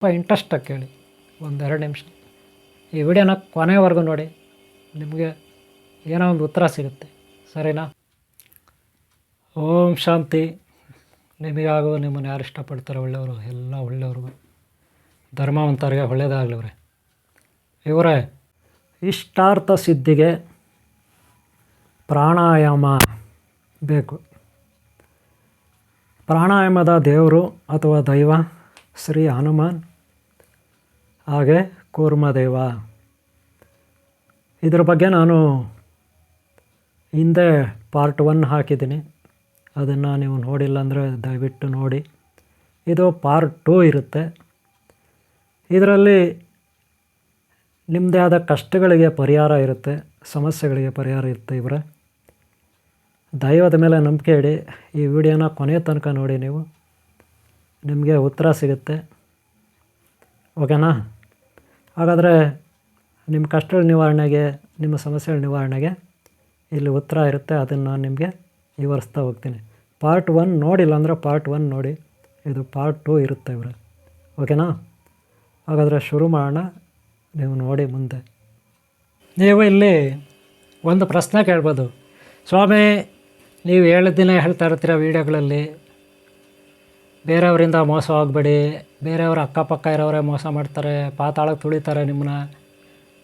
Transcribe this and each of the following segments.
ತುಂಬ ಇಂಟ್ರೆಸ್ಟಾಗಿ ಕೇಳಿ. ಒಂದೆರಡು ನಿಮಿಷ. ಈ ವಿಡಿಯೋನ ಕೊನೆವರೆಗೂ ನೋಡಿ. ನಿಮಗೆ ಏನೋ ಒಂದು ಉತ್ತರ ಸಿಗುತ್ತೆ. ಸರಿನಾ? ಓಂ ಶಾಂತಿ. ನಿಮಗಾಗೋ ನಿಮ್ಮನ್ನು ಯಾರು ಇಷ್ಟಪಡ್ತಾರೆ ಒಳ್ಳೆಯವರು, ಎಲ್ಲ ಒಳ್ಳೆಯವ್ರಿಗೂ. ಧರ್ಮವಂತರಿಗೆ ಒಳ್ಳೆಯದಾಗಲಿ ಇವರೇ ಇವರೇ, ಇಷ್ಟಾರ್ಥ ಸಿದ್ಧಿಗೆ ಪ್ರಾಣಾಯಾಮ ಬೇಕು. ಪ್ರಾಣಾಯಾಮದ ದೇವರು ಅಥವಾ ದೈವ, ಶ್ರೀ ಹನುಮಾನ್ ಹಾಗೆ ಕೂರ್ಮದೇವ ಇದ್ರ ಬಗ್ಗೆ ನಾನು ಹಿಂದೆ ಪಾರ್ಟ್ ಒನ್ ಹಾಕಿದ್ದೀನಿ. ಅದನ್ನು ನೀವು ನೋಡಿಲ್ಲ ಅಂದರೆ ದಯವಿಟ್ಟು ನೋಡಿ. ಇದು ಪಾರ್ಟ್ ಟೂ ಇರುತ್ತೆ. ಇದರಲ್ಲಿ ನಿಮ್ಮದೇ ಆದ ಕಷ್ಟಗಳಿಗೆ ಪರಿಹಾರ ಇರುತ್ತೆ, ಸಮಸ್ಯೆಗಳಿಗೆ ಪರಿಹಾರ ಇರುತ್ತೆ ಇವರ. ದೈವದ ಮೇಲೆ ನಂಬಿಕೆ ಇಡಿ. ಈ ವಿಡಿಯೋನ ಕೊನೆಯ ತನಕ ನೋಡಿ ನೀವು. ನಿಮಗೆ ಉತ್ತರ ಸಿಗುತ್ತೆ. ಓಕೆನಾ? ಹಾಗಾದರೆ ನಿಮ್ಮ ಕಷ್ಟಗಳ ನಿವಾರಣೆಗೆ, ನಿಮ್ಮ ಸಮಸ್ಯೆಗಳ ನಿವಾರಣೆಗೆ ಇಲ್ಲಿ ಉತ್ತರ ಇರುತ್ತೆ, ಅದನ್ನು ನಾನು ನಿಮಗೆ ವಿವರಿಸ್ತಾ ಹೋಗ್ತೀನಿ. ಪಾರ್ಟ್ ಒನ್ ನೋಡಿಲ್ಲ ಅಂದರೆ ಪಾರ್ಟ್ ಒನ್ ನೋಡಿ, ಇದು ಪಾರ್ಟ್ ಟೂ ಇರುತ್ತೆ ಇವರು. ಓಕೆನಾ? ಹಾಗಾದರೆ ಶುರು ಮಾಡೋಣ, ನೀವು ನೋಡಿ ಮುಂದೆ. ನೀವು ಇಲ್ಲಿ ಒಂದು ಪ್ರಶ್ನೆ ಕೇಳ್ಬೋದು. ಸ್ವಾಮಿ, ನೀವು ಹೇಳಿದ್ದಿನ ಹೇಳ್ತಾ ಇರ್ತೀರ ವೀಡಿಯೋಗಳಲ್ಲಿ ಬೇರೆಯವರಿಂದ ಮೋಸ ಹೋಗಬೇಡಿ ಬೇರೆಯವ್ರ ಅಕ್ಕಪಕ್ಕ ಇರೋರೇ ಮೋಸ ಮಾಡ್ತಾರೆ, ಪಾತಾಳಕ್ಕೆ ತುಳಿತಾರೆ ನಿಮ್ಮನ್ನ,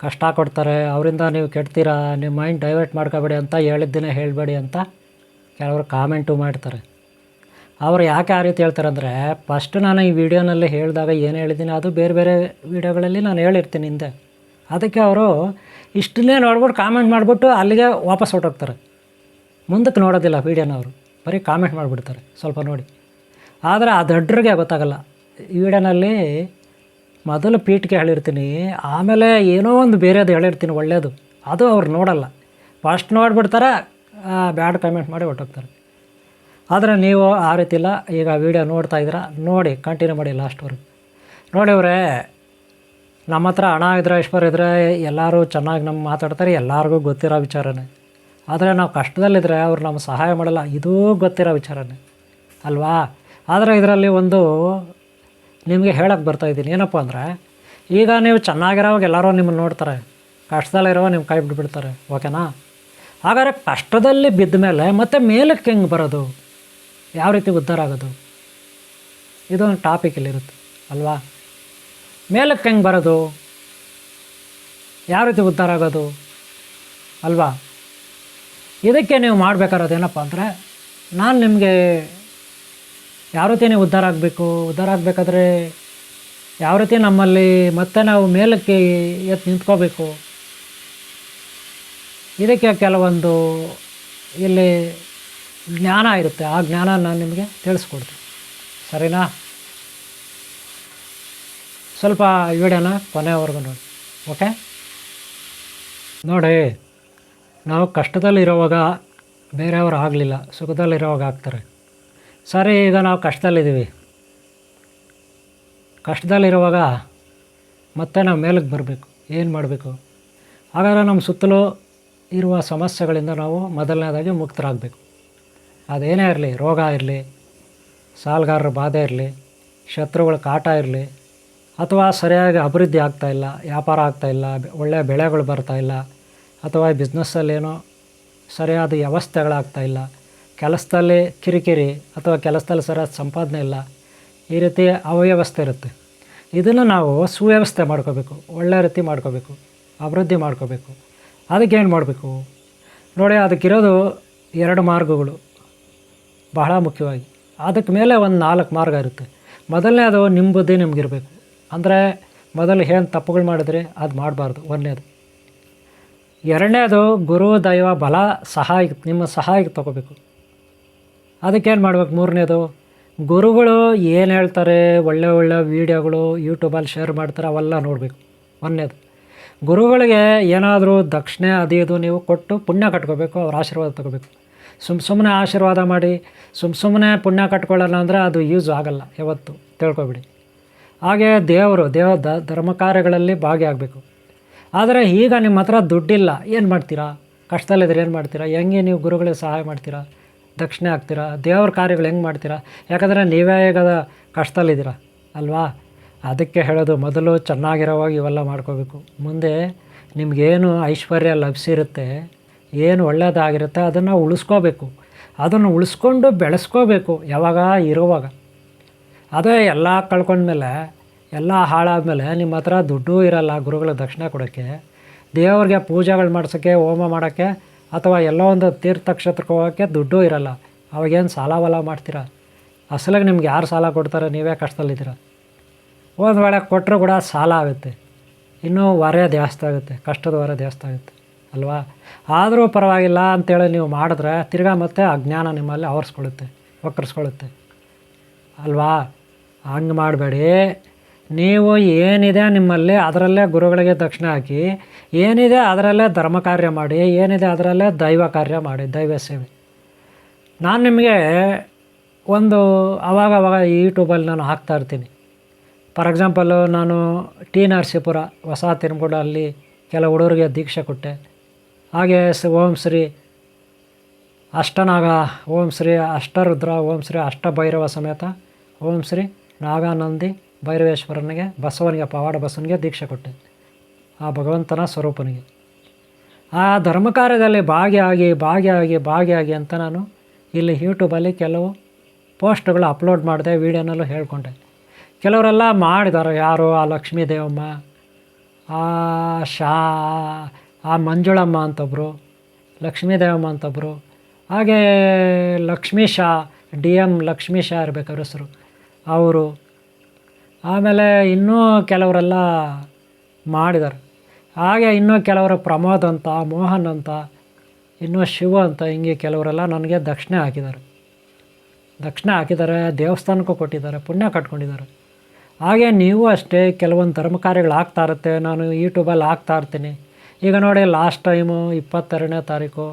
ಕಷ್ಟ ಕೊಡ್ತಾರೆ, ಅವರಿಂದ ನೀವು ಕೆಡ್ತೀರಾ, ನಿಮ್ಮ ಮೈಂಡ್ ಡೈವರ್ಟ್ ಮಾಡ್ಕೋಬೇಡಿ ಅಂತ ಹೇಳಿದ್ದೇನೆ ಹೇಳಬೇಡಿ ಅಂತ ಕೆಲವರು ಕಾಮೆಂಟು ಮಾಡ್ತಾರೆ. ಅವರು ಯಾಕೆ ಆ ರೀತಿ ಹೇಳ್ತಾರೆ ಅಂದರೆ ಫಸ್ಟ್ ನಾನು ಈ ವಿಡಿಯೋನಲ್ಲಿ ಹೇಳಿದಾಗ ಏನು ಹೇಳಿದ್ದೀನಿ, ಅದು ಬೇರೆ ಬೇರೆ ವಿಡಿಯೋಗಳಲ್ಲಿ ನಾನು ಹೇಳಿರ್ತೀನಿ ಹಿಂದೆ. ಅದಕ್ಕೆ ಅವರು ಇಷ್ಟನ್ನೇ ನೋಡ್ಬಿಟ್ಟು ಕಾಮೆಂಟ್ ಮಾಡಿಬಿಟ್ಟು ಅಲ್ಲಿಗೆ ವಾಪಸ್ ಹೊರಟೋಗ್ತಾರೆ. ಮುಂದಕ್ಕೆ ನೋಡೋದಿಲ್ಲ ವೀಡಿಯೋನ ಅವರು, ಬರೀ ಕಾಮೆಂಟ್ ಮಾಡಿಬಿಡ್ತಾರೆ, ಸ್ವಲ್ಪ ನೋಡಿ. ಆದರೆ ಆ ದಡ್ರಿಗೆ ಗೊತ್ತಾಗಲ್ಲ. ಈಡನಲ್ಲಿ ಮೊದಲು ಪೀಠಿಗೆ ಹೇಳಿರ್ತೀನಿ, ಆಮೇಲೆ ಏನೋ ಒಂದು ಬೇರೆದು ಹೇಳಿರ್ತೀನಿ ಒಳ್ಳೆಯದು ಅದು ಅವ್ರು ನೋಡಲ್ಲ. ಫಸ್ಟ್ ನೋಡಿಬಿಡ್ತಾರೆ ಬ್ಯಾಡ್ ಕಮೆಂಟ್ ಮಾಡಿ ಹೊಟ್ಟೋಗ್ತಾರೆ ಆದರೆ ನೀವು ಆ ರೀತಿ ಇಲ್ಲ ಈಗ ವಿಡಿಯೋ ನೋಡ್ತಾ ಇದ್ದೀರಾ, ನೋಡಿ ಕಂಟಿನ್ಯೂ ಮಾಡಿ ಲಾಸ್ಟ್ವರೆಗೂ ನೋಡಿ ಅವರೇ, ನಮ್ಮ ಹತ್ರ ಹಣ ಇದ್ರೆ, ಐಶ್ವರ್ಯ ಇದ್ದರೆ ಎಲ್ಲರೂ ಚೆನ್ನಾಗಿ ನಮ್ಮ ಮಾತಾಡ್ತಾರೆ, ಎಲ್ಲರಿಗೂ ಗೊತ್ತಿರೋ ವಿಚಾರನೇ. ಆದರೆ ನಾವು ಕಷ್ಟದಲ್ಲಿದ್ದರೆ ಅವ್ರು ನಮ್ಗೆ ಸಹಾಯ ಮಾಡಲ್ಲ, ಇದೂ ಗೊತ್ತಿರೋ ವಿಚಾರನೇ. ಅಲ್ವಾ? ಆದರೆ ಇದರಲ್ಲಿ ಒಂದು ನಿಮಗೆ ಹೇಳಕ್ಕೆ ಬರ್ತಾಯಿದ್ದೀನಿ ಏನಪ್ಪ ಅಂದರೆ, ಈಗ ನೀವು ಚೆನ್ನಾಗಿರೋವಾಗ ಎಲ್ಲರೂ ನಿಮ್ಮನ್ನು ನೋಡ್ತಾರೆ. ಕಷ್ಟದಲ್ಲಿರೋ ನಿಮ್ಮ ಕೈ ಬಿಟ್ಬಿಡ್ತಾರೆ. ಓಕೆನಾ? ಹಾಗಾದರೆ ಕಷ್ಟದಲ್ಲಿ ಬಿದ್ದ ಮೇಲೆ ಮತ್ತೆ ಮೇಲಕ್ಕೆ ಹೆಂಗೆ ಬರೋದು? ಯಾವ ರೀತಿ ಉದ್ಧಾರ ಆಗೋದು? ಇದೊಂದು ಟಾಪಿಕ್ ಇಲ್ಲಿರುತ್ತೆ ಅಲ್ವಾ? ಮೇಲಕ್ಕೆ ಹೆಂಗೆ ಬರೋದು? ಯಾವ ರೀತಿ ಉದ್ಧಾರ ಆಗೋದು? ಅಲ್ವಾ? ಇದಕ್ಕೆ ನೀವು ಮಾಡಬೇಕಾರೋದು ಏನಪ್ಪ ಅಂದರೆ, ನಾನು ನಿಮಗೆ ಯಾವ ರೀತಿ ನೀವು ಉದ್ಧಾರ ಆಗಬೇಕು, ಉದ್ಧಾರ ಆಗಬೇಕಾದ್ರೆ ಯಾವ ರೀತಿ ನಮ್ಮಲ್ಲಿ ಮತ್ತೆ ನಾವು ಮೇಲಕ್ಕೆ ಎತ್ತು ನಿಂತ್ಕೋಬೇಕು. ಇದಕ್ಕೆ ಕೆಲವೊಂದು ಇಲ್ಲಿ ಜ್ಞಾನ ಇರುತ್ತೆ. ಆ ಜ್ಞಾನ ನಾನು ನಿಮಗೆ ತಿಳಿಸ್ಕೊಡ್ತೀನಿ. ಸರಿನಾ? ಸ್ವಲ್ಪ ವಿಡಿಯೋನ ಕೊನೆವರೆಗೂ ನೋಡಿ. ಓಕೆ? ನೋಡಿ, ನಾವು ಕಷ್ಟದಲ್ಲಿರುವಾಗ ಬೇರೆಯವರು ಆಗಲಿಲ್ಲ, ಸುಖದಲ್ಲಿರೋವಾಗ ಆಗ್ತಾರೆ. ಸರಿ, ಈಗ ನಾವು ಕಷ್ಟದಲ್ಲಿದ್ದೀವಿ. ಕಷ್ಟದಲ್ಲಿರುವಾಗ ಮತ್ತೆ ನಾವು ಮೇಲಕ್ಕೆ ಬರಬೇಕು. ಏನು ಮಾಡಬೇಕು? ಹಾಗಾದರೆ ನಮ್ಮ ಸುತ್ತಲೂ ಇರುವ ಸಮಸ್ಯೆಗಳಿಂದ ನಾವು ಮೊದಲನೇದಾಗಿ ಮುಕ್ತರಾಗಬೇಕು. ಅದೇನೇ ಇರಲಿ, ರೋಗ ಇರಲಿ, ಸಾಲಗಾರರ ಬಾಧೆ ಇರಲಿ, ಶತ್ರುಗಳ ಕಾಟ ಇರಲಿ, ಅಥವಾ ಸರಿಯಾಗಿ ಅಭಿವೃದ್ಧಿ ಆಗ್ತಾಯಿಲ್ಲ ವ್ಯಾಪಾರ ಆಗ್ತಾಯಿಲ್ಲ ಒಳ್ಳೆಯ ಬೆಳೆಗಳು ಬರ್ತಾಯಿಲ್ಲ ಅಥವಾ ಬಿಸ್ನೆಸ್ಸಲ್ಲೇನೋ ಸರಿಯಾದ ವ್ಯವಸ್ಥೆಗಳಾಗ್ತಾಯಿಲ್ಲ ಕೆಲಸದಲ್ಲಿ ಕಿರಿಕಿರಿ ಅಥವಾ ಕೆಲಸದಲ್ಲಿ ಸರ ಸಂಪಾದನೆ ಇಲ್ಲ, ಈ ರೀತಿ ಅವ್ಯವಸ್ಥೆ ಇರುತ್ತೆ. ಇದನ್ನು ನಾವು ಸುವ್ಯವಸ್ಥೆ ಮಾಡ್ಕೋಬೇಕು ಒಳ್ಳೆಯ ರೀತಿ ಮಾಡ್ಕೋಬೇಕು, ಅಭಿವೃದ್ಧಿ ಮಾಡ್ಕೋಬೇಕು. ಅದಕ್ಕೆ ಏನು ಮಾಡಬೇಕು? ನೋಡಿ, ಅದಕ್ಕಿರೋದು ಎರಡು ಮಾರ್ಗಗಳು ಬಹಳ ಮುಖ್ಯವಾಗಿ. ಅದಕ್ಕೆ ಮೇಲೆ ಒಂದು ನಾಲ್ಕು ಮಾರ್ಗ ಇರುತ್ತೆ. ಮೊದಲನೇ ಅದು ನಿಮ್ಮ ಬುದ್ಧಿ ನಿಮಗಿರಬೇಕು. ಅಂದರೆ ಮೊದಲು ಏನು ತಪ್ಪುಗಳು ಮಾಡಿದ್ರೆ ಅದು ಮಾಡಬಾರ್ದು, ಒಂದನೇದು. ಎರಡನೇದು ಗುರು, ದೈವ, ಬಲ ಸಹಾಯ ನಿಮ್ಮ ಸಹಾಯಕ್ಕೆ ತಗೋಬೇಕು. ಅದಕ್ಕೇನು ಮಾಡ್ಬೇಕು? ಮೂರನೇದು, ಗುರುಗಳು ಏನು ಹೇಳ್ತಾರೆ, ಒಳ್ಳೆ ಒಳ್ಳೆ ವೀಡಿಯೋಗಳು ಯೂಟ್ಯೂಬಲ್ಲಿ ಶೇರ್ ಮಾಡ್ತಾರೆ, ಅವೆಲ್ಲ ನೋಡಬೇಕು. ಒಂದನೇದು, ಗುರುಗಳಿಗೆ ಏನಾದರೂ ದಕ್ಷಿಣೆ ಅದು ಇದು ನೀವು ಕೊಟ್ಟು ಪುಣ್ಯ ಕಟ್ಕೋಬೇಕು, ಅವ್ರ ಆಶೀರ್ವಾದ ತಗೋಬೇಕು. ಸುಮ್ಮ ಸುಮ್ಮನೆ ಆಶೀರ್ವಾದ ಮಾಡಿ ಸುಮ್ಮ ಸುಮ್ಮನೆ ಪುಣ್ಯ ಕಟ್ಕೊಳ್ಳೋಣ ಅಂದರೆ ಅದು ಯೂಸ್ ಆಗಲ್ಲ, ಯಾವತ್ತು ತಿಳ್ಕೊಬಿಡಿ. ಹಾಗೆ ದೇವರು, ದೇವ ಧರ್ಮ ಕಾರ್ಯಗಳಲ್ಲಿ ಭಾಗಿಯಾಗಬೇಕು. ಆದರೆ ಈಗ ನಿಮ್ಮ ಹತ್ರ ದುಡ್ಡಿಲ್ಲ, ಏನು ಮಾಡ್ತೀರಾ? ಕಷ್ಟದಲ್ಲಿದ್ರೆ ಏನು ಮಾಡ್ತೀರಾ? ಹೆಂಗೆ ನೀವು ಗುರುಗಳಿಗೆ ಸಹಾಯ ಮಾಡ್ತೀರಾ? ದಕ್ಷಿಣೆ ಆಗ್ತೀರಾ? ದೇವ್ರ ಕಾರ್ಯಗಳು ಹೆಂಗೆ ಮಾಡ್ತೀರಾ? ಯಾಕಂದರೆ ನೀವೇ ಈಗ ಕಷ್ಟದಲ್ಲಿದ್ದೀರ? ಅಲ್ವಾ? ಅದಕ್ಕೆ ಹೇಳೋದು ಮೊದಲು ಚೆನ್ನಾಗಿರೋವಾಗ ಇವೆಲ್ಲ ಮಾಡ್ಕೋಬೇಕು. ಮುಂದೆ ನಿಮಗೇನು ಐಶ್ವರ್ಯ ಲಭಿಸಿರುತ್ತೆ, ಏನು ಒಳ್ಳೆಯದಾಗಿರುತ್ತೆ ಅದನ್ನು ಉಳಿಸ್ಕೋಬೇಕು. ಅದನ್ನು ಉಳಿಸ್ಕೊಂಡು ಬೆಳೆಸ್ಕೋಬೇಕು ಯಾವಾಗ ಇರುವಾಗ. ಅದೇ ಎಲ್ಲ ಕಳ್ಕೊಂಡ್ಮೇಲೆ, ಎಲ್ಲ ಹಾಳಾದಮೇಲೆ ನಿಮ್ಮ ಹತ್ರ ದುಡ್ಡೂ ಇರಲ್ಲ ಗುರುಗಳ ದಕ್ಷಿಣ ಕೊಡೋಕ್ಕೆ. ದೇವ್ರಿಗೆ ಪೂಜೆಗಳು ಮಾಡ್ಸೋಕ್ಕೆ, ಹೋಮ ಮಾಡೋಕ್ಕೆ ಅಥವಾ ಎಲ್ಲೋ ಒಂದು ತೀರ್ಥಕ್ಷೇತ್ರಕ್ಕೆ ಹೋಗೋಕ್ಕೆ ದುಡ್ಡೂ ಇರಲ್ಲ. ಅವಾಗೇನು ಸಾಲ ಬಲ ಮಾಡ್ತೀರಾ? ಅಸಲಾಗಿ ನಿಮ್ಗೆ ಯಾರು ಸಾಲ ಕೊಡ್ತಾರೆ? ನೀವೇ ಕಷ್ಟದಲ್ಲಿದ್ದೀರ? ಒಂದು ವೇಳೆ ಕೊಟ್ಟರು ಕೂಡ ಸಾಲ ಆಗುತ್ತೆ. ಇನ್ನೂ ವರೆ ಜಾಸ್ತಿ ಆಗುತ್ತೆ. ಕಷ್ಟದ ವರೆ ಜಾಸ್ತಿ ಆಗುತ್ತೆ. ಅಲ್ವಾ? ಆದರೂ ಪರವಾಗಿಲ್ಲ ಅಂತೇಳಿ ನೀವು ಮಾಡಿದ್ರೆ ತಿರ್ಗಾ ಮತ್ತೆ ಅಜ್ಞಾನ ನಿಮ್ಮಲ್ಲಿ ಆವರಿಸ್ಕೊಳ್ಳುತ್ತೆ ವಕ್ರಿಸ್ಕೊಳ್ಳುತ್ತೆ ಅಲ್ವಾ? ಹಂಗೆ ಮಾಡಬೇಡಿ. ನೀವು ಏನಿದೆ ನಿಮ್ಮಲ್ಲಿ, ಅದರಲ್ಲೇ ಗುರುಗಳಿಗೆ ದಕ್ಷಿಣ ಹಾಕಿ, ಏನಿದೆ ಅದರಲ್ಲೇ ಧರ್ಮ ಕಾರ್ಯ ಮಾಡಿ, ಏನಿದೆ ಅದರಲ್ಲೇ ದೈವ ಕಾರ್ಯ ಮಾಡಿ, ದೈವ ಸೇವೆ. ನಾನು ನಿಮಗೆ ಒಂದು ಅವಾಗ ಅವಾಗ ಯೂಟ್ಯೂಬಲ್ಲಿ ನಾನು ಹಾಕ್ತಾ ಇರ್ತೀನಿ. ಫಾರ್ ಎಕ್ಸಾಂಪಲ್ಲು ನಾನು ಟಿ ನರಸೀಪುರ, ಹೊಸ ತಿರುಮಗೂಡ ಅಲ್ಲಿ ಕೆಲವು ಹುಡುಗರಿಗೆ ದೀಕ್ಷೆ ಕೊಟ್ಟೆ. ಹಾಗೆ ಓಂ ಶ್ರೀ ಅಷ್ಟನಾಗ, ಓಂ ಶ್ರೀ ಅಷ್ಟರುದ್ರ, ಓಂ ಶ್ರೀ ಅಷ್ಟಭೈರವ ಸಮೇತ, ಓಂ ಶ್ರೀ ನಾಗಾನಂದಿ ಭೈರವೇಶ್ವರನಿಗೆ, ಬಸವನಿಗೆ ಪವಾಡ ಬಸವನಿಗೆ ದೀಕ್ಷೆ ಕೊಟ್ಟೆ. ಆ ಭಗವಂತನ ಸ್ವರೂಪನಿಗೆ. ಆ ಧರ್ಮ ಕಾರ್ಯದಲ್ಲಿ ಭಾಗಿಯಾಗಿ ಭಾಗಿಯಾಗಿ ಭಾಗಿಯಾಗಿ ಅಂತ ನಾನು ಇಲ್ಲಿ ಯೂಟ್ಯೂಬಲ್ಲಿ ಕೆಲವು ಪೋಸ್ಟ್ಗಳು ಅಪ್ಲೋಡ್ ಮಾಡಿದೆ, ವೀಡಿಯೋನಲ್ಲೂ ಹೇಳ್ಕೊಂಡೆ. ಕೆಲವರೆಲ್ಲ ಮಾಡಿದ್ದಾರೆ, ಯಾರು ಆ ಲಕ್ಷ್ಮೀ ದೇವಮ್ಮ ಆ ಶಾ, ಆ ಮಂಜುಳಮ್ಮ ಅಂತೊಬ್ಬರು ಲಕ್ಷ್ಮೀ ದೇವಮ್ಮ ಅಂತೊಬ್ಬರು ಹಾಗೇ ಲಕ್ಷ್ಮೀ ಶಾ, ಡಿ ಎಂ ಲಕ್ಷ್ಮೀ ಶಾ ಇರಬೇಕಾದ್ರೆ ಹೆಸರು. ಅವರು ಆಮೇಲೆ ಇನ್ನೂ ಕೆಲವರೆಲ್ಲ ಮಾಡಿದ್ದಾರೆ ಹಾಗೆ ಇನ್ನೂ ಕೆಲವರು ಪ್ರಮೋದ್ ಅಂತ, ಮೋಹನ್ ಅಂತ, ಇನ್ನೂ ಶಿವ ಅಂತ ಹಿಂಗೆ ಕೆಲವರೆಲ್ಲ ನನಗೆ ದಕ್ಷಿಣೆ ಹಾಕಿದ್ದಾರೆ. ದಕ್ಷಿಣೆ ಹಾಕಿದ್ದಾರೆ, ದೇವಸ್ಥಾನಕ್ಕೂ ಕೊಟ್ಟಿದ್ದಾರೆ, ಪುಣ್ಯ ಕಟ್ಕೊಂಡಿದ್ದಾರೆ. ಹಾಗೆ ನೀವು ಅಷ್ಟೇ ಕೆಲವೊಂದು ಧರ್ಮ ಕಾರ್ಯಗಳು ಆಗ್ತಾ ಇರುತ್ತೆ. ನಾನು ಯೂಟ್ಯೂಬಲ್ಲಿ ಹಾಕ್ತಾ ಇರ್ತೀನಿ. ಈಗ ನೋಡಿ ಲಾಸ್ಟ್ ಟೈಮು ಇಪ್ಪತ್ತೆರಡನೇ ತಾರೀಕು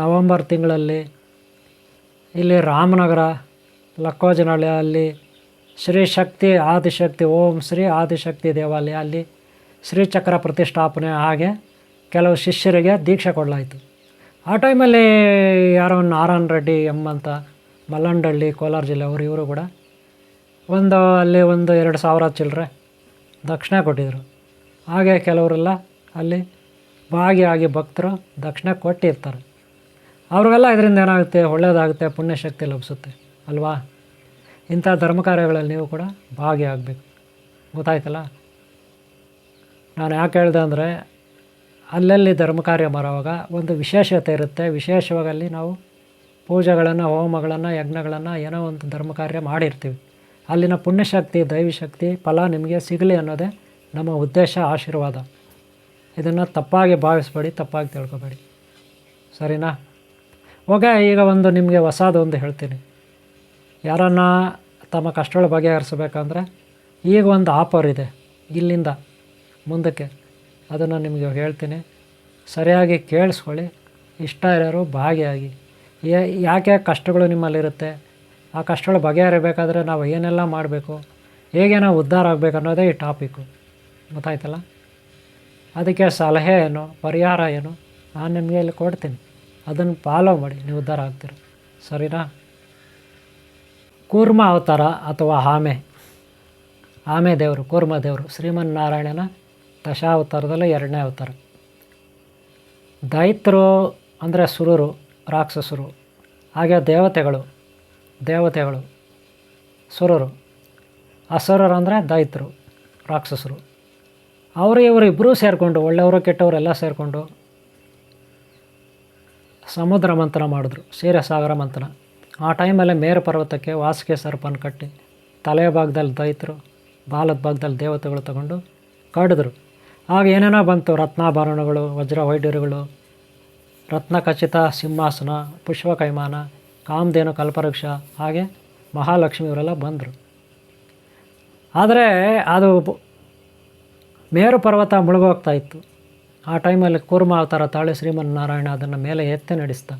ನವಂಬರ್ ತಿಂಗಳಲ್ಲಿ ಇಲ್ಲಿ ರಾಮನಗರ ಲಕ್ಕೋಜನಹಳ್ಳಿ ಅಲ್ಲಿ ಶ್ರೀ ಶಕ್ತಿ, ಆದಿಶಕ್ತಿ, ಓಂ ಶ್ರೀ ಆದಿಶಕ್ತಿ ದೇವಾಲಯ ಅಲ್ಲಿ ಶ್ರೀಚಕ್ರ ಪ್ರತಿಷ್ಠಾಪನೆ ಹಾಗೆ ಕೆಲವು ಶಿಷ್ಯರಿಗೆ ದೀಕ್ಷೆ ಕೊಡಲಾಯಿತು. ಆ ಟೈಮಲ್ಲಿ ಯಾರೋ ನಾರಾಯಣ ರೆಡ್ಡಿ ಎಂಬಂತ ಮಲ್ಲಂಡಳ್ಳಿ, ಕೋಲಾರ ಜಿಲ್ಲೆ ಅವರು ಇವರು ಕೂಡ ಒಂದು ಅಲ್ಲಿ ಒಂದು ಎರಡು ಸಾವಿರ ಚಿಲ್ಲರೆ ದಕ್ಷಿಣ ಕೊಟ್ಟಿದ್ದರು ಹಾಗೆ ಕೆಲವರೆಲ್ಲ ಅಲ್ಲಿ ಭಾಗಿಯಾಗಿ ಭಕ್ತರು ದಕ್ಷಿಣ ಕೊಟ್ಟಿರ್ತಾರೆ. ಅವ್ರಿಗೆಲ್ಲ ಇದರಿಂದ ಏನಾಗುತ್ತೆ ಒಳ್ಳೆಯದಾಗುತ್ತೆ ಪುಣ್ಯಶಕ್ತಿ ಲಭಿಸುತ್ತೆ, ಅಲ್ವಾ? ಇಂಥ ಧರ್ಮ ಕಾರ್ಯಗಳಲ್ಲಿ ನೀವು ಕೂಡ ಭಾಗಿಯಾಗಬೇಕು. ಗೊತ್ತಾಯ್ತಲ್ಲ? ನಾನು ಯಾಕೆ ಹೇಳಿದೆ ಅಂದರೆ, ಅಲ್ಲಲ್ಲಿ ಧರ್ಮ ಕಾರ್ಯ ಮಾಡುವಾಗ ಒಂದು ವಿಶೇಷತೆ ಇರುತ್ತೆ. ವಿಶೇಷವಾಗಿ ಅಲ್ಲಿ ನಾವು ಪೂಜೆಗಳನ್ನು, ಹೋಮಗಳನ್ನು, ಯಜ್ಞಗಳನ್ನು ಏನೋ ಒಂದು ಧರ್ಮ ಕಾರ್ಯ ಮಾಡಿರ್ತೀವಿ. ಅಲ್ಲಿನ ಪುಣ್ಯಶಕ್ತಿ, ದೈವಶಕ್ತಿ, ಫಲ ನಿಮಗೆ ಸಿಗಲಿ ಅನ್ನೋದೇ ನಮ್ಮ ಉದ್ದೇಶ, ಆಶೀರ್ವಾದ. ಇದನ್ನು ತಪ್ಪಾಗಿ ಭಾವಿಸ್ಬೇಡಿ, ತಪ್ಪಾಗಿ ತಿಳ್ಕೊಬೇಡಿ. ಸರಿನಾ? ಓಕೆ, ಈಗ ಒಂದು ನಿಮಗೆ ಹೊಸದೊಂದು ಹೇಳ್ತೀನಿ. ಯಾರನ್ನ ತಮ್ಮ ಕಷ್ಟಗಳು ಬಗೆಹರಿಸ್ಬೇಕಂದ್ರೆ ಈಗ ಒಂದು ಆಫರ್ ಇದೆ, ಇಲ್ಲಿಂದ ಮುಂದಕ್ಕೆ. ಅದನ್ನು ನಿಮಗೆ ಹೇಳ್ತೀನಿ. ಸರಿಯಾಗಿ ಕೇಳಿಸ್ಕೊಳ್ಳಿ. ಇಷ್ಟ ಇರೋರು ಭಾಗಿಯಾಗಿ. ಯಾಕೆ ಕಷ್ಟಗಳು ನಿಮ್ಮಲ್ಲಿರುತ್ತೆ? ಆ ಕಷ್ಟಗಳು ಬಗೆಹರಿಬೇಕಾದ್ರೆ ನಾವು ಏನೆಲ್ಲ ಮಾಡಬೇಕು? ಹೇಗೆ ನಾವು ಉದ್ಧಾರ ಆಗಬೇಕು ಅನ್ನೋದೇ ಈ ಟಾಪಿಕ್ಕು ಗೊತ್ತಾಯ್ತಲ್ಲ? ಅದಕ್ಕೆ ಸಲಹೆ ಏನು, ಪರಿಹಾರ ಏನು, ನಾನು ನಿಮಗೆ ಇಲ್ಲಿ ಕೊಡ್ತೀನಿ. ಅದನ್ನು ಫಾಲೋ ಮಾಡಿ, ನೀವು ಉದ್ಧಾರ ಆಗ್ತೀರ. ಸರಿನಾ? ಕೂರ್ಮ ಅವತಾರ ಅಥವಾ ಆಮೆ ಆಮೆ ದೇವರು, ಕೂರ್ಮ ದೇವರು. ಶ್ರೀಮನ್ನಾರಾಯಣನ ದಶಾವತಾರದಲ್ಲಿ ಎರಡನೇ ಅವತಾರ. ದೈತ್ರು ಅಂದರೆ ಸುರರು, ರಾಕ್ಷಸರು. ಹಾಗೆ ದೇವತೆಗಳು ದೇವತೆಗಳು, ಸುರರು. ಅಸುರರು ಅಂದರೆ ದೈತ್ರು, ರಾಕ್ಷಸರು. ಅವರು ಇವರು ಇಬ್ಬರೂ ಸೇರಿಕೊಂಡು, ಒಳ್ಳೆಯವರು ಕೆಟ್ಟವರು ಎಲ್ಲ ಸೇರಿಕೊಂಡು ಸಮುದ್ರ ಮಂಥನ ಮಾಡಿದ್ರು ಸಾಗರ ಮಂಥನ. ಆ ಟೈಮಲ್ಲಿ ಮೇರು ಪರ್ವತಕ್ಕೆ ವಾಸಿಗೆ ಸರ್ಪನ ಕಟ್ಟಿ ತಲೆಯ ಭಾಗದಲ್ಲಿ ದೈತರು, ಬಾಲದ ಭಾಗದಲ್ಲಿ ದೇವತೆಗಳು ತಗೊಂಡು ಕಡಿದ್ರು. ಆಗ ಏನೇನೋ ಬಂತು, ರತ್ನಾಭರಣಗಳು ವಜ್ರ ವೈಡ್ಯರುಗಳು ರತ್ನ ಖಚಿತ ಸಿಂಹಾಸನ ಪುಷ್ಪ ಕೈಮಾನ ಕಾಮಧೇನು, ಕಲ್ಪವೃಕ್ಷ, ಹಾಗೆ ಮಹಾಲಕ್ಷ್ಮಿ ಇವರೆಲ್ಲ ಬಂದರು. ಆದರೆ ಅದು ಮೇರು ಪರ್ವತ ಮುಳುಗೋಗ್ತಾ ಇತ್ತು. ಆ ಟೈಮಲ್ಲಿ ಕೂರ್ಮ ಅವತಾರ ತಾಳಿ ಶ್ರೀಮನ್ನಾರಾಯಣ ಅದನ್ನು ಮೇಲೆ ಎತ್ತೆ ನಡೆಸ್ದ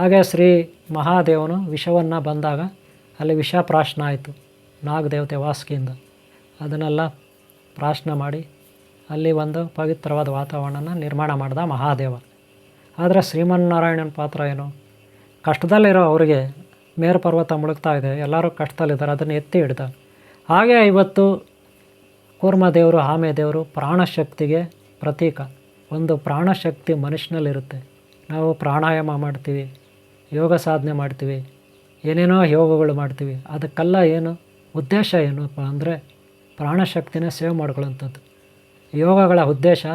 ಹಾಗೆ ಶ್ರೀ ಮಹಾದೇವನು ವಿಷವನ್ನು ಬಂದಾಗ ಅಲ್ಲಿ ವಿಷ ಪ್ರಾಶ್ನ ಆಯಿತು, ನಾಗದೇವತೆ ವಾಸ್ಕಿಯಿಂದ. ಅದನ್ನೆಲ್ಲ ಪ್ರಾಶ್ನ ಮಾಡಿ ಅಲ್ಲಿ ಒಂದು ಪವಿತ್ರವಾದ ವಾತಾವರಣನ ನಿರ್ಮಾಣ ಮಾಡಿದ ಮಹಾದೇವ. ಆದರೆ ಶ್ರೀಮನ್ನಾರಾಯಣನ ಪಾತ್ರ ಏನು? ಕಷ್ಟದಲ್ಲಿರೋ ಅವರಿಗೆ ಮೇರು ಪರ್ವತ ಮುಳುಗ್ತಾ ಇದೆ, ಎಲ್ಲರೂ ಕಷ್ಟದಲ್ಲಿದ್ದಾರೆ, ಅದನ್ನು ಎತ್ತಿ ಹಿಡ್ದ. ಹಾಗೆ ಇವತ್ತು ಕೂರ್ಮ ದೇವರು ಆಮೆ ದೇವರು ಪ್ರಾಣಶಕ್ತಿಗೆ ಪ್ರತೀಕ. ಒಂದು ಪ್ರಾಣಶಕ್ತಿ ಮನುಷ್ಯನಲ್ಲಿರುತ್ತೆ. ನಾವು ಪ್ರಾಣಾಯಾಮ ಮಾಡ್ತೀವಿ. ಯೋಗ ಸಾಧನೆ ಮಾಡ್ತೀವಿ. ಏನೇನೋ ಯೋಗಗಳು ಮಾಡ್ತೀವಿ. ಅದಕ್ಕೆಲ್ಲ ಏನು ಉದ್ದೇಶ ಏನಪ್ಪ ಅಂದರೆ ಪ್ರಾಣಶಕ್ತಿನ ಸೇವ್ ಮಾಡ್ಕೊಳ್ಳೋಂಥದ್ದು ಯೋಗಗಳ ಉದ್ದೇಶ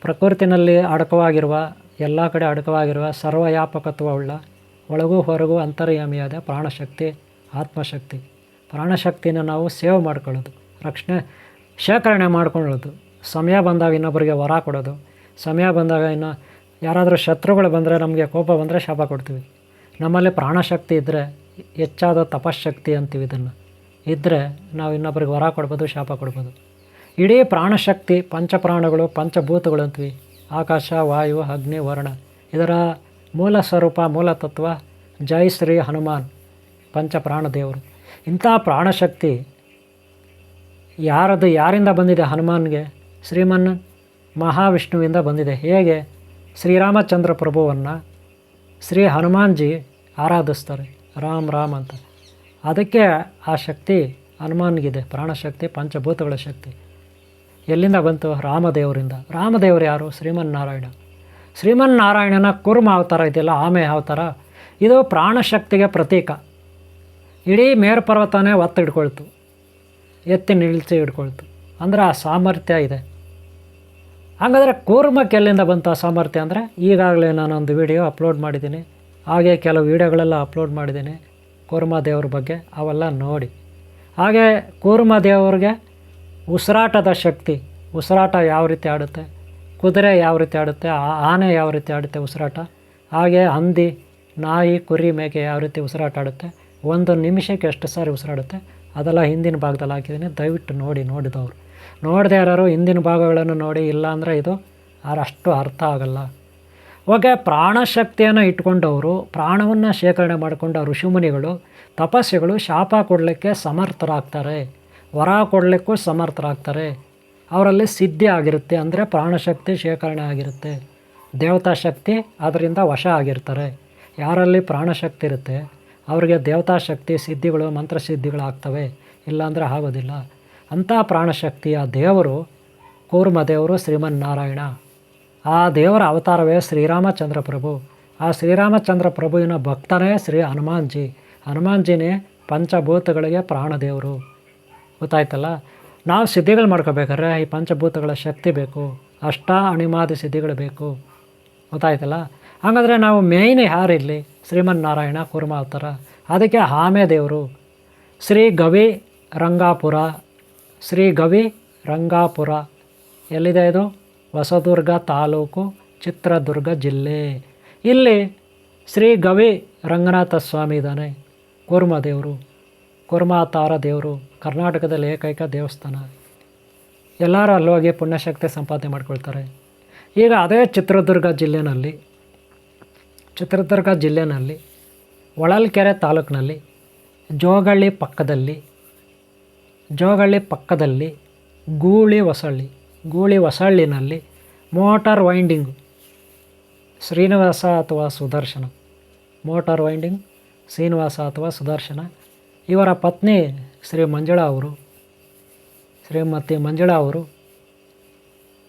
ಪ್ರಕೃತಿನಲ್ಲಿ ಅಡಕವಾಗಿರುವ, ಎಲ್ಲ ಕಡೆ ಅಡಕವಾಗಿರುವ ಸರ್ವವ್ಯಾಪಕತ್ವವುಳ್ಳ ಒಳಗೂ ಹೊರಗೂ ಅಂತರ್ಯಾಮಿಯಾದ ಪ್ರಾಣಶಕ್ತಿ, ಆತ್ಮಶಕ್ತಿ. ಪ್ರಾಣಶಕ್ತಿನ ನಾವು ಸೇವ್ ಮಾಡ್ಕೊಳ್ಳೋದು. ರಕ್ಷಣೆ, ಶೇಖರಣೆ ಮಾಡ್ಕೊಳ್ಳೋದು. ಸಮಯ ಬಂದಾಗ ಇನ್ನೊಬ್ಬರಿಗೆ ವರ ಕೊಡೋದು. ಸಮಯ ಬಂದಾಗ ಇನ್ನು ಯಾರಾದರೂ ಶತ್ರುಗಳು ಬಂದರೆ ನಮಗೆ ಕೋಪ ಬಂದರೆ ಶಾಪ ಕೊಡ್ತೀವಿ. ನಮ್ಮಲ್ಲಿ ಪ್ರಾಣಶಕ್ತಿ ಇದ್ದರೆ ಹೆಚ್ಚಾದ ತಪಶಕ್ತಿ ಅಂತೀವಿ ಇದನ್ನು. ಇದ್ದರೆ ನಾವು ಇನ್ನೊಬ್ಬರಿಗೆ ವರ ಕೊಡ್ಬೋದು, ಶಾಪ ಕೊಡ್ಬೋದು. ಇಡೀ ಪ್ರಾಣಶಕ್ತಿ, ಪಂಚಪ್ರಾಣಗಳು, ಪಂಚಭೂತಗಳು ಅಂತೀವಿ. ಆಕಾಶ, ವಾಯು, ಅಗ್ನಿ, ವರ್ಣ. ಇದರ ಮೂಲ ಸ್ವರೂಪ, ಮೂಲ ತತ್ವ ಜೈ ಶ್ರೀ ಹನುಮಾನ್, ಪಂಚಪ್ರಾಣ ದೇವರು. ಇಂಥ ಪ್ರಾಣಶಕ್ತಿ ಯಾರದು ಯಾರಿಂದ ಬಂದಿದೆ ಹನುಮಾನ್ಗೆ? ಶ್ರೀಮನ್ ಮಹಾವಿಷ್ಣುವಿಂದ ಬಂದಿದೆ. ಹೇಗೆ? ಶ್ರೀರಾಮಚಂದ್ರ ಪ್ರಭುವನ್ನು ಶ್ರೀ ಹನುಮಾನ್ಜಿ ಆರಾಧಿಸ್ತಾರೆ. ರಾಮ್ ರಾಮ್ ಅಂತ. ಅದಕ್ಕೆ ಆ ಶಕ್ತಿ ಹನುಮಾನ್ಗಿದೆ. ಪ್ರಾಣಶಕ್ತಿ, ಪಂಚಭೂತಗಳ ಶಕ್ತಿ. ಎಲ್ಲಿಂದ ಬಂತು? ರಾಮದೇವರಿಂದ. ರಾಮದೇವರು ಯಾರು? ಶ್ರೀಮನ್ನಾರಾಯಣ. ಶ್ರೀಮನ್ನಾರಾಯಣನ ಕುರ್ಮ ಅವತಾರ ಇದೆಯಲ್ಲ, ಆಮೆ ಅವತಾರ? ಇದು ಪ್ರಾಣಶಕ್ತಿಗೆ ಪ್ರತೀಕ. ಇಡೀ ಮೇರು ಪರ್ವತನೇ ಒತ್ತು ಹಿಡ್ಕೊಳ್ತು. ಎತ್ತಿ ನಿಲ್ಲಿಸಿ ಹಿಡ್ಕೊಳ್ತು. ಅಂದರೆ ಆ ಸಾಮರ್ಥ್ಯ ಇದೆ. ಹಾಗಾದರೆ ಕೂರ್ಮಕ್ಕೆ ಎಲ್ಲಿಂದ ಬಂತು ಸಾಮರ್ಥ್ಯ ಅಂದರೆ ಈಗಾಗಲೇ ನಾನೊಂದು ವಿಡಿಯೋ ಅಪ್ಲೋಡ್ ಮಾಡಿದ್ದೀನಿ. ಹಾಗೆ ಕೆಲವು ವಿಡಿಯೋಗಳೆಲ್ಲ ಅಪ್ಲೋಡ್ ಮಾಡಿದ್ದೀನಿ ಕೂರ್ಮ ದೇವ್ರ ಬಗ್ಗೆ, ಅವೆಲ್ಲ ನೋಡಿ. ಹಾಗೆ ಕೂರ್ಮ ದೇವ್ರಿಗೆ ಉಸಿರಾಟದ ಶಕ್ತಿ, ಉಸಿರಾಟ ಯಾವ ರೀತಿ ಆಡುತ್ತೆ, ಕುದುರೆ ಯಾವ ರೀತಿ ಆಡುತ್ತೆ ಆನೆ ಯಾವ ರೀತಿ ಆಡುತ್ತೆ ಉಸಿರಾಟ, ಹಾಗೆ ಹಂದಿ, ನಾಯಿ, ಕುರಿ, ಮೇಕೆ ಯಾವ ರೀತಿ ಉಸಿರಾಟ ಆಡುತ್ತೆ, ಒಂದು ನಿಮಿಷಕ್ಕೆ ಎಷ್ಟು ಸಾರಿ ಉಸಿರಾಡುತ್ತೆ, ಅದೆಲ್ಲ ಹಿಂದಿನ ಭಾಗದಲ್ಲಿ ಹಾಕಿದ್ದೀನಿ, ದಯವಿಟ್ಟು ನೋಡಿ, ನೋಡಿದವರು. ನೋಡದೆ ಯಾರು ಹಿಂದಿನ ಭಾಗಗಳನ್ನು ನೋಡಿ ಇಲ್ಲ ಅಂದರೆ ಇದು ಅಷ್ಟು ಅರ್ಥ ಆಗಲ್ಲ. ಓಕೆ ಪ್ರಾಣಶಕ್ತಿಯನ್ನು ಇಟ್ಕೊಂಡವರು, ಪ್ರಾಣವನ್ನು ಶೇಖರಣೆ ಮಾಡಿಕೊಂಡ ಋಷಿಮುನಿಗಳು, ತಪಸ್ಸುಗಳು ಶಾಪ ಕೊಡಲಿಕ್ಕೆ ಸಮರ್ಥರಾಗ್ತಾರೆ. ವರ ಕೊಡಲಿಕ್ಕೂ ಸಮರ್ಥರಾಗ್ತಾರೆ. ಅವರಲ್ಲಿ ಸಿದ್ಧಿ ಆಗಿರುತ್ತೆ ಅಂದರೆ ಪ್ರಾಣಶಕ್ತಿ ಶೇಖರಣೆ ಆಗಿರುತ್ತೆ. ದೇವತಾ ಶಕ್ತಿ ಅದರಿಂದ ವಶ ಆಗಿರ್ತಾರೆ. ಯಾರಲ್ಲಿ ಪ್ರಾಣಶಕ್ತಿ ಇರುತ್ತೆ, ಅವರಿಗೆ ದೇವತಾ ಶಕ್ತಿ ಸಿದ್ಧಿಗಳು ಮಂತ್ರಸಿದ್ಧಿಗಳು ಆಗ್ತವೆ ಇಲ್ಲಾಂದರೆ ಆಗೋದಿಲ್ಲ. ಅಂಥ ಪ್ರಾಣಶಕ್ತಿಯ ದೇವರು ಕೂರ್ಮ ದೇವರು ಶ್ರೀಮನ್ನಾರಾಯಣ. ಆ ದೇವರ ಅವತಾರವೇ ಶ್ರೀರಾಮಚಂದ್ರ ಪ್ರಭು ಆ ಶ್ರೀರಾಮಚಂದ್ರ ಪ್ರಭುವಿನ ಭಕ್ತನೇ ಶ್ರೀ ಹನುಮಾನ್ಜಿ. ಹನುಮಾನ್ಜಿನೇ ಪಂಚಭೂತಗಳಿಗೆ ಪ್ರಾಣದೇವರು. ಗೊತ್ತಾಯ್ತಲ್ಲ? ನಾವು ಸಿದ್ಧಿಗಳು ಮಾಡ್ಕೋಬೇಕಾದ್ರೆ ಈ ಪಂಚಭೂತಗಳ ಶಕ್ತಿ ಬೇಕು. ಅಷ್ಟ ಅಣಿಮಾದಿ ಸಿದ್ಧಿಗಳು ಬೇಕು. ಗೊತ್ತಾಯ್ತಲ್ಲ? ಹಾಗಾದರೆ ನಾವು ಮೇಯ್ನ್ ಯಾರಿಲ್ಲಿ ಶ್ರೀಮನ್ನಾರಾಯಣ ಕೂರ್ಮ ಅವತಾರ. ಅದಕ್ಕೆ ಆಮೆ ದೇವರು. ಶ್ರೀ ಗವಿ ರಂಗಾಪುರ ಶ್ರೀ ಗವಿ ರಂಗಾಪುರ. ಎಲ್ಲಿದೆ ಇದು? ಹೊಸದುರ್ಗ ತಾಲೂಕು, ಚಿತ್ರದುರ್ಗ ಜಿಲ್ಲೆ. ಇಲ್ಲಿ ಶ್ರೀ ಗವಿ ರಂಗನಾಥ ಸ್ವಾಮಿ ಇದ್ದಾನೆ, ಕೂರ್ಮ ದೇವರು, ಕೂರ್ಮಾತಾರ ದೇವರು, ಕರ್ನಾಟಕದಲ್ಲಿ ಏಕೈಕ ದೇವಸ್ಥಾನ. ಎಲ್ಲರೂ ಅಲ್ಲೋಗಿ ಪುಣ್ಯಶಕ್ತಿ ಸಂಪಾದನೆ ಮಾಡ್ಕೊಳ್ತಾರೆ. ಈಗ ಅದೇ ಚಿತ್ರದುರ್ಗ ಜಿಲ್ಲೆನಲ್ಲಿ ಚಿತ್ರದುರ್ಗ ಜಿಲ್ಲೆನಲ್ಲಿ, ಹೊಳಲ್ಕೆರೆ ತಾಲೂಕಿನಲ್ಲಿ, ಜೋಗಳ್ಳಿ ಪಕ್ಕದಲ್ಲಿ ಜೋಗಳ್ಳಿ ಪಕ್ಕದಲ್ಲಿ ಗೂಳಿ ಹೊಸಳ್ಳಿ. ಗೂಳಿ ಹೊಸಳ್ಳಿನಲ್ಲಿ ಮೋಟಾರ್ ವೈಂಡಿಂಗು. ಶ್ರೀನಿವಾಸ ಅಥವಾ ಸುದರ್ಶನ. ಮೋಟಾರ್ ವೈಂಡಿಂಗ್, ಶ್ರೀನಿವಾಸ ಅಥವಾ ಸುದರ್ಶನ. ಇವರ ಪತ್ನಿ ಶ್ರೀ ಮಂಜುಳಾ ಅವರು, ಶ್ರೀಮತಿ ಮಂಜುಳಾ ಅವರು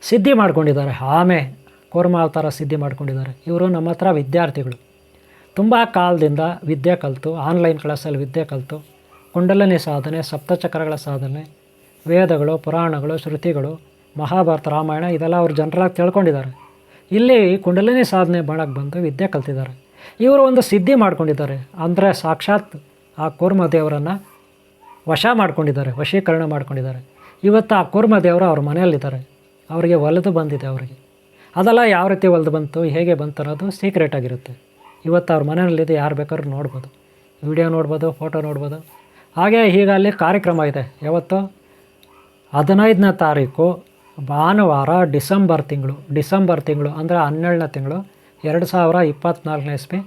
ಸಿದ್ಧಿ ಮಾಡ್ಕೊಂಡಿದ್ದಾರೆ. ಆಮೆ ಕೋರ್ಮಾ ಅವತಾರ ಸಿದ್ಧಿ ಮಾಡ್ಕೊಂಡಿದ್ದಾರೆ. ಇವರು ನಮ್ಮ ಹತ್ರ ವಿದ್ಯಾರ್ಥಿಗಳು. ತುಂಬ ಕಾಲದಿಂದ ವಿದ್ಯೆ ಕಲಿತು, ಆನ್ಲೈನ್ ಕ್ಲಾಸಲ್ಲಿ ವಿದ್ಯೆ ಕಲಿತು. ಕುಂಡಲಿನಿ ಸಾಧನೆ ಸಪ್ತಚಕ್ರಗಳ ಸಾಧನೆ, ವೇದಗಳು, ಪುರಾಣಗಳು, ಶ್ರುತಿಗಳು, ಮಹಾಭಾರತ, ರಾಮಾಯಣ, ಇದೆಲ್ಲ ಅವ್ರು ಜನರಾಗಿ ತಿಳ್ಕೊಂಡಿದ್ದಾರೆ. ಇಲ್ಲಿ ಕುಂಡಲಿನಿ ಸಾಧನೆ ಮಾಡೋಕ್ಕೆ ಬಂದು ವಿದ್ಯೆ ಕಲ್ತಿದ್ದಾರೆ. ಇವರು ಒಂದು ಸಿದ್ಧಿ ಮಾಡ್ಕೊಂಡಿದ್ದಾರೆ. ಅಂದರೆ ಸಾಕ್ಷಾತ್ ಆ ಕೂರ್ಮ ದೇವರನ್ನು ವಶ ಮಾಡ್ಕೊಂಡಿದ್ದಾರೆ, ವಶೀಕರಣ ಮಾಡ್ಕೊಂಡಿದ್ದಾರೆ. ಇವತ್ತು ಆ ಕೂರ್ಮ ದೇವರು ಅವ್ರ ಮನೆಯಲ್ಲಿದ್ದಾರೆ. ಅವರಿಗೆ ಒಲೆದು ಬಂದಿದೆ ಅವರಿಗೆ. ಅದೆಲ್ಲ ಯಾವ ರೀತಿ ಒಲೆದು ಬಂತು, ಹೇಗೆ ಬಂತು ಅನ್ನೋದು ಸೀಕ್ರೆಟ್ ಆಗಿರುತ್ತೆ. ಇವತ್ತು ಅವ್ರ ಮನೆಯಲ್ಲಿದ್ದು ಯಾರು ಬೇಕಾದ್ರೂ ನೋಡ್ಬೋದು. ವಿಡಿಯೋ ನೋಡ್ಬೋದು ಫೋಟೋ ನೋಡ್ಬೋದು. ಹಾಗೆ ಈಗ ಅಲ್ಲಿ ಕಾರ್ಯಕ್ರಮ ಇದೆ. ಯಾವತ್ತು? ಹದಿನೈದನೇ ತಾರೀಕು ಭಾನುವಾರ ಡಿಸೆಂಬರ್ ತಿಂಗಳು. ಡಿಸೆಂಬರ್ ತಿಂಗಳು ಅಂದರೆ ಹನ್ನೆರಡನೇ ತಿಂಗಳು, ಎರಡು ಸಾವಿರ ಇಪ್ಪತ್ತ್ನಾಲ್ಕನೇ ಇಸ್ವಿ.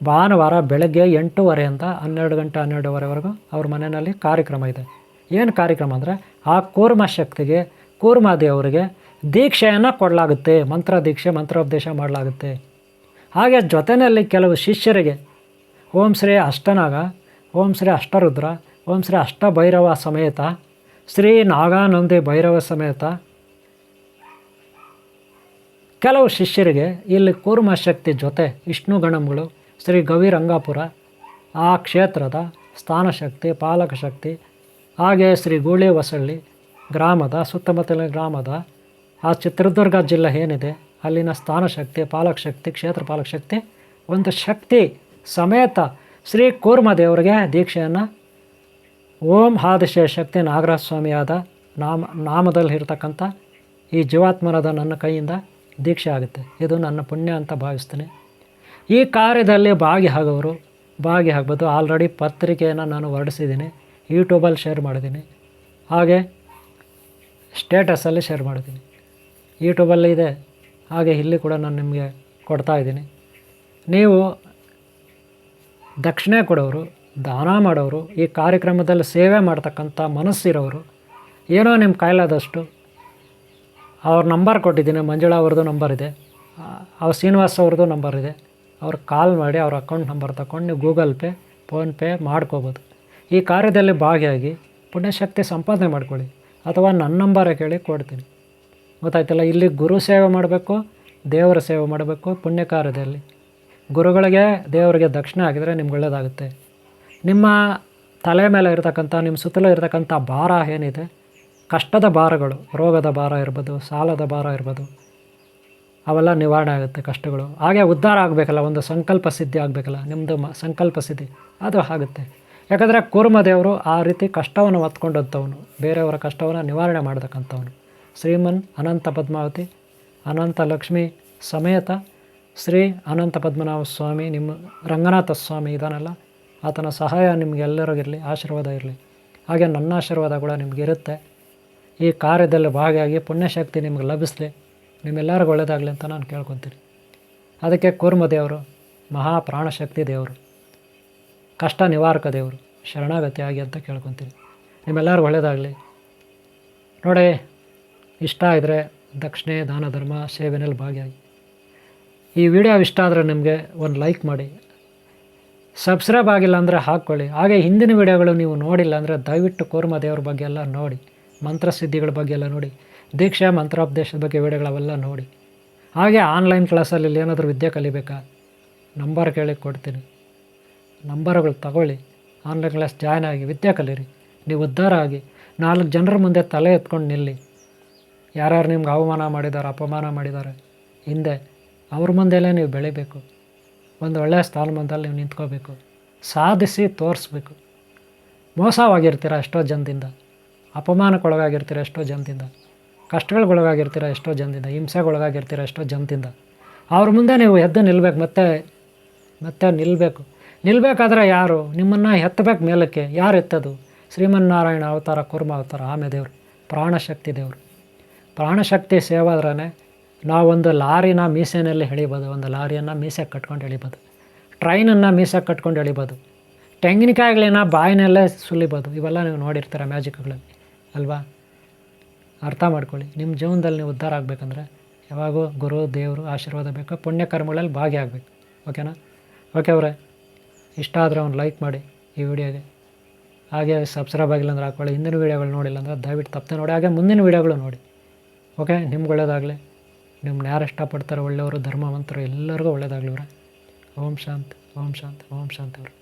ಭಾನುವಾರ ಬೆಳಗ್ಗೆ ಎಂಟೂವರೆಯಿಂದ ಹನ್ನೆರಡು ಗಂಟೆ ಹನ್ನೆರಡುವರೆವರೆಗೂ ಅವ್ರ ಮನೆಯಲ್ಲಿ ಕಾರ್ಯಕ್ರಮ ಇದೆ. ಏನು ಕಾರ್ಯಕ್ರಮ ಅಂದರೆ ಆ ಕೂರ್ಮ ಶಕ್ತಿಗೆ ಕೂರ್ಮಾದೇವರಿಗೆ ದೀಕ್ಷೆಯನ್ನು ಕೊಡಲಾಗುತ್ತೆ. ಮಂತ್ರ ದೀಕ್ಷೆ, ಮಂತ್ರೋಪದೇಶ ಮಾಡಲಾಗುತ್ತೆ. ಹಾಗೆ ಜೊತೆಯಲ್ಲಿ ಕೆಲವು ಶಿಷ್ಯರಿಗೆ, ಓಂ ಶ್ರೀ ಅಷ್ಟನಾಗ ಓಂ ಶ್ರೀ ಅಷ್ಟರುದ್ರ, ಓಂ ಶ್ರೀ ಅಷ್ಟಭೈರವ ಸಮೇತ, ಶ್ರೀ ನಾಗಾನಂದಿ ಭೈರವ ಸಮೇತ. ಕೆಲವು ಶಿಷ್ಯರಿಗೆ ಇಲ್ಲಿ ಕೂರ್ಮ ಶಕ್ತಿ ಜೊತೆ ವಿಷ್ಣು ಗಣಗಳು ಶ್ರೀ ಗವಿರಂಗಾಪುರ, ಆ ಕ್ಷೇತ್ರದ ಸ್ಥಾನಶಕ್ತಿ ಪಾಲಕ ಶಕ್ತಿ, ಹಾಗೆ ಶ್ರೀ ಗೂಳಿ ಹೊಸಳ್ಳಿ ಗ್ರಾಮದ, ಸುತ್ತಮುತ್ತಲಿನ ಗ್ರಾಮದ, ಆ ಚಿತ್ರದುರ್ಗ ಜಿಲ್ಲೆ ಏನಿದೆ, ಅಲ್ಲಿನ ಸ್ಥಾನಶಕ್ತಿ ಪಾಲಕ ಶಕ್ತಿ, ಕ್ಷೇತ್ರ ಪಾಲಕ ಶಕ್ತಿ, ಒಂದು ಶಕ್ತಿ ಸಮೇತ ಶ್ರೀ ಕೂರ್ಮದೇವರಿಗೆ ದೀಕ್ಷೆಯನ್ನು. ಓಂ ಆದಿಶೇಷ ಶಕ್ತಿ ನಾಗರಾಜ ಸ್ವಾಮಿಯಾದ ನಾಮ, ನಾಮದಲ್ಲಿ ಇರತಕ್ಕಂಥ ಈ ಜೀವಾತ್ಮನದ ನನ್ನ ಕೈಯಿಂದ ದೀಕ್ಷೆ ಆಗುತ್ತೆ. ಇದು ನನ್ನ ಪುಣ್ಯ ಅಂತ ಭಾವಿಸ್ತೀನಿ. ಈ ಕಾರ್ಯದಲ್ಲಿ ಭಾಗಿಯಾಗೋರು, ಭಾಗಿಯಾಗ್ಬೋದು. ಆಲ್ರೆಡಿ ಪತ್ರಿಕೆಯನ್ನು ನಾನು ಹೊರಡಿಸಿದ್ದೀನಿ. ಯೂಟ್ಯೂಬಲ್ಲಿ ಶೇರ್ ಮಾಡಿದ್ದೀನಿ. ಹಾಗೆ ಸ್ಟೇಟಸಲ್ಲಿ ಶೇರ್ ಮಾಡಿದ್ದೀನಿ. ಯೂಟ್ಯೂಬಲ್ಲಿ ಇದೆ. ಹಾಗೆ ಇಲ್ಲಿ ಕೂಡ ನಾನು ನಿಮಗೆ ಕೊಡ್ತಾ ಇದ್ದೀನಿ. ನೀವು ದಕ್ಷಿಣೆ ಕೊಡೋರು, ದಾನ ಮಾಡೋರು, ಈ ಕಾರ್ಯಕ್ರಮದಲ್ಲಿ ಸೇವೆ ಮಾಡ್ತಕ್ಕಂಥ ಮನಸ್ಸಿರೋರು, ಏನೋ ನಿಮ್ಮ ಕಾಯಿಲಾದಷ್ಟು ಅವ್ರ ನಂಬರ್ ಕೊಟ್ಟಿದ್ದೀನಿ, ಮಂಜುಳಾ ಅವ್ರದ್ದು ನಂಬರ್ ಇದೆ ಅವ್ರ ಶ್ರೀನಿವಾಸ್ ಅವ್ರದ್ದು ನಂಬರ್ ಇದೆ, ಅವ್ರು ಕಾಲ್ ಮಾಡಿ ಅವ್ರ ಅಕೌಂಟ್ ನಂಬರ್ ತಗೊಂಡು ನೀವು ಗೂಗಲ್ ಪೇ ಫೋನ್ಪೇ ಮಾಡ್ಕೋಬೋದು. ಈ ಕಾರ್ಯದಲ್ಲಿ ಭಾಗಿಯಾಗಿ ಪುಣ್ಯಶಕ್ತಿ ಸಂಪಾದನೆ ಮಾಡ್ಕೊಳ್ಳಿ, ಅಥವಾ ನನ್ನ ನಂಬರೇ ಕೇಳಿ ಕೊಡ್ತೀನಿ. ಗೊತ್ತಾಯ್ತಲ್ಲ, ಇಲ್ಲಿ ಗುರು ಸೇವೆ ಮಾಡಬೇಕು, ದೇವರ ಸೇವೆ ಮಾಡಬೇಕು ಪುಣ್ಯ ಕಾರ್ಯದಲ್ಲಿ ಗುರುಗಳಿಗೆ ದೇವರಿಗೆ ದಕ್ಷಿಣ ಆಗಿದರೆ ನಿಮ್ಗೆ ಒಳ್ಳೆಯದಾಗುತ್ತೆ ನಿಮ್ಮ ತಲೆ ಮೇಲೆ ಇರತಕ್ಕಂಥ, ನಿಮ್ಮ ಸುತ್ತಲೂ ಇರತಕ್ಕಂಥ ಭಾರ ಏನಿದೆ? ಕಷ್ಟದ ಭಾರಗಳು, ರೋಗದ ಭಾರ ಇರ್ಬೋದು, ಸಾಲದ ಭಾರ ಇರ್ಬೋದು, ಅವೆಲ್ಲ ನಿವಾರಣೆ ಆಗುತ್ತೆ ಕಷ್ಟಗಳು. ಹಾಗೆ ಉದ್ಧಾರ ಆಗಬೇಕಲ್ಲ, ಒಂದು ಸಂಕಲ್ಪ ಸಿದ್ಧಿ ಆಗಬೇಕಲ್ಲ ನಿಮ್ಮದು ಮ, ಸಂಕಲ್ಪ ಸಿದ್ಧಿ, ಅದು ಆಗುತ್ತೆ. ಯಾಕಂದರೆ ಕೂರ್ಮ ದೇವರು ಆ ರೀತಿ ಕಷ್ಟವನ್ನು ಹೊತ್ಕೊಂಡಂಥವನು, ಬೇರೆಯವರ ಕಷ್ಟವನ್ನು ನಿವಾರಣೆ ಮಾಡತಕ್ಕಂಥವನು. ಶ್ರೀಮನ್ ಅನಂತ ಪದ್ಮಾವತಿ, ಅನಂತ ಲಕ್ಷ್ಮಿ ಸಮೇತ ಶ್ರೀ ಅನಂತ ಪದ್ಮನಾಭ ಸ್ವಾಮಿ ನಿಮ್ಮ ರಂಗನಾಥ ಸ್ವಾಮಿ ಇದಾನಲ್ಲ, ಆತನ ಸಹಾಯ ನಿಮಗೆಲ್ಲರಿಗಿರಲಿ, ಆಶೀರ್ವಾದ ಇರಲಿ. ಹಾಗೆ ನನ್ನ ಆಶೀರ್ವಾದ ಕೂಡ ನಿಮಗಿರುತ್ತೆ ಈ ಕಾರ್ಯದಲ್ಲಿ ಭಾಗಿಯಾಗಿ ಪುಣ್ಯಶಕ್ತಿ ನಿಮ್ಗೆ ಲಭಿಸಲಿ. ನಿಮ್ಮೆಲ್ಲರಿಗೂ ಒಳ್ಳೆಯದಾಗಲಿ ಅಂತ ನಾನು ಕೇಳ್ಕೊತೀನಿ. ಅದಕ್ಕೆ ಕೂರ್ಮ ದೇವರು ಮಹಾಪ್ರಾಣಶಕ್ತಿ ದೇವರು, ಕಷ್ಟ ನಿವಾರಕ ದೇವರು, ಶರಣಾಗತಿ ಆಗಿ ಅಂತ ಕೇಳ್ಕೊತೀನಿ. ನಿಮ್ಮೆಲ್ಲರಿಗೂ ಒಳ್ಳೆಯದಾಗಲಿ ನೋಡಿ, ಇಷ್ಟ ಇದ್ದರೆ ದಕ್ಷಿಣೆ, ದಾನ, ಧರ್ಮ ಸೇವೆನಲ್ಲಿ ಭಾಗಿಯಾಗಿ. ಈ ವಿಡಿಯೋ ಇಷ್ಟ ಆದರೆ ನಿಮಗೆ ಒಂದು ಲೈಕ್ ಮಾಡಿ. ಸಬ್ಸ್ಕ್ರೈಬ್ ಆಗಿಲ್ಲ ಅಂದರೆ ಹಾಕ್ಕೊಳ್ಳಿ. ಹಾಗೆ ಹಿಂದಿನ ವಿಡಿಯೋಗಳು ನೀವು ನೋಡಿಲ್ಲ ಅಂದರೆ ದಯವಿಟ್ಟು ಕೂರ್ಮ ದೇವ್ರ ಬಗ್ಗೆ ಎಲ್ಲ ನೋಡಿ. ಮಂತ್ರಸಿದ್ಧಿಗಳ ಬಗ್ಗೆ ಎಲ್ಲ ನೋಡಿ. ದೀಕ್ಷಾ ಮಂತ್ರೋಪದೇಶದ ಬಗ್ಗೆ ವಿಡಿಯೋಗಳವೆಲ್ಲ ನೋಡಿ. ಹಾಗೆ ಆನ್ಲೈನ್ ಕ್ಲಾಸಲ್ಲಿ ಏನಾದರೂ ವಿದ್ಯೆ ಕಲಿಬೇಕಾ? ನಂಬರ್ ಕೇಳಿ ಕೊಡ್ತೀನಿ. ನಂಬರ್ಗಳು ತಗೊಳ್ಳಿ. ಆನ್ಲೈನ್ ಕ್ಲಾಸ್ ಜಾಯ್ನ್ ಆಗಿ ವಿದ್ಯೆ ಕಲೀರಿ. ನೀವು ಉದ್ಧಾರ ಆಗಿ ನಾಲ್ಕು ಜನರ ಮುಂದೆ ತಲೆ ಎತ್ಕೊಂಡು ನಿಲ್ಲಿ. ಯಾರ್ಯಾರು ನಿಮ್ಗೆ ಅವಮಾನ ಮಾಡಿದ್ದಾರೆ ಅಪಮಾನ ಮಾಡಿದ್ದಾರೆ ಹಿಂದೆ ಅವ್ರ ಮುಂದೆಲ್ಲೇ ನೀವು ಬೆಳಿಬೇಕು. ಒಂದು ಒಳ್ಳೆಯ ಸ್ಥಾನಮಾನದಲ್ಲಿ ನೀವು ನಿಂತ್ಕೋಬೇಕು. ಸಾಧಿಸಿ ತೋರಿಸ್ಬೇಕು. ಮೋಸವಾಗಿರ್ತೀರ ಎಷ್ಟೋ ಜನದಿಂದ. ಅಪಮಾನಕ್ಕೊಳಗಾಗಿರ್ತೀರ ಎಷ್ಟೋ ಜನದಿಂದ. ಕಷ್ಟಗಳಿಗೊಳಗಾಗಿರ್ತೀರ ಎಷ್ಟೋ ಜನದಿಂದ. ಹಿಂಸೆಗೊಳಗಾಗಿರ್ತೀರ ಎಷ್ಟೋ ಜನದಿಂದ. ಅವ್ರ ಮುಂದೆ ನೀವು ಎದ್ದು ನಿಲ್ಬೇಕು. ಮತ್ತೆ ಮತ್ತೆ ನಿಲ್ಲಬೇಕು ನಿಲ್ಲಬೇಕಾದ್ರೆ ಯಾರು? ನಿಮ್ಮನ್ನು ಎತ್ತಬೇಕು ಮೇಲಕ್ಕೆ. ಯಾರು ಎತ್ತದು? ಶ್ರೀಮನ್ನಾರಾಯಣ ಅವತಾರ, ಕುರ್ಮ ಅವತಾರ ಆಮೆ ದೇವರು ಪ್ರಾಣಶಕ್ತಿ ದೇವರು. ಪ್ರಾಣಶಕ್ತಿ ಸೇವಾದ್ರೇ ನಾವೊಂದು ಲಾರಿನ ಮೀಸೆನಲ್ಲಿ ಎಳಿಬೋದು, ಒಂದು ಲಾರಿಯನ್ನು ಮೀಸೆಗೆ ಕಟ್ಕೊಂಡು ಎಳಿಬೋದು, ಟ್ರೈನನ್ನು ಮೀಸೆಗೆ ಕಟ್ಕೊಂಡು ಎಳಿಬೋದು, ತೆಂಗಿನಕಾಯಿಗಳನ್ನ ಬಾಯಿನಲ್ಲೇ ಸುಲಿಬೋದು, ಇವೆಲ್ಲ ನೀವು ನೋಡಿರ್ತೀರ ಮ್ಯಾಜಿಕ್ಗಳಲ್ಲಿ, ಅಲ್ವಾ? ಅರ್ಥ ಮಾಡ್ಕೊಳ್ಳಿ, ನಿಮ್ಮ ಜೀವನದಲ್ಲಿ ನೀವು ಉದ್ಧಾರ ಆಗಬೇಕಂದ್ರೆ ಯಾವಾಗೂ ಗುರು, ದೇವರು ಆಶೀರ್ವಾದ ಬೇಕು, ಪುಣ್ಯ ಕರ್ಮಗಳಲ್ಲಿ ಭಾಗಿಯಾಗಬೇಕು, ಓಕೆನಾ? ಓಕೆ ಅವರೇ, ಇಷ್ಟ ಆದರೆ ಒಂದು ಲೈಕ್ ಮಾಡಿ ಈ ವಿಡಿಯೋಗೆ, ಹಾಗೆ ಸಬ್ಸ್ಕ್ರೈಬ್ ಆಗಿಲ್ಲ ಅಂದ್ರೆ ಹಾಕ್ಕೊಳ್ಳಿ, ಹಿಂದಿನ ವೀಡಿಯೋಗಳು ನೋಡಿಲ್ಲ ಅಂದರೆ ದಯವಿಟ್ಟು ತಪ್ಪದೆ ನೋಡಿ, ಹಾಗೆ ಮುಂದಿನ ವೀಡಿಯೋಗಳು ನೋಡಿ, ಓಕೆ? ನಿಮ್ಗೆ ಒಳ್ಳೇದಾಗಲಿ ನಿಮ್ಮನ್ನ ಯಾರು ಇಷ್ಟಪಡ್ತಾರೆ ಒಳ್ಳೆಯವರು ಧರ್ಮವಂತರು ಎಲ್ಲರಿಗೂ ಒಳ್ಳೇದಾಗ್ಲಿವ್ರೆ ಓಂ ಶಾಂತ್ ಓಂ ಶಾಂತ್ ಓಂ ಶಾಂತ್ ಅವ್ರೆ.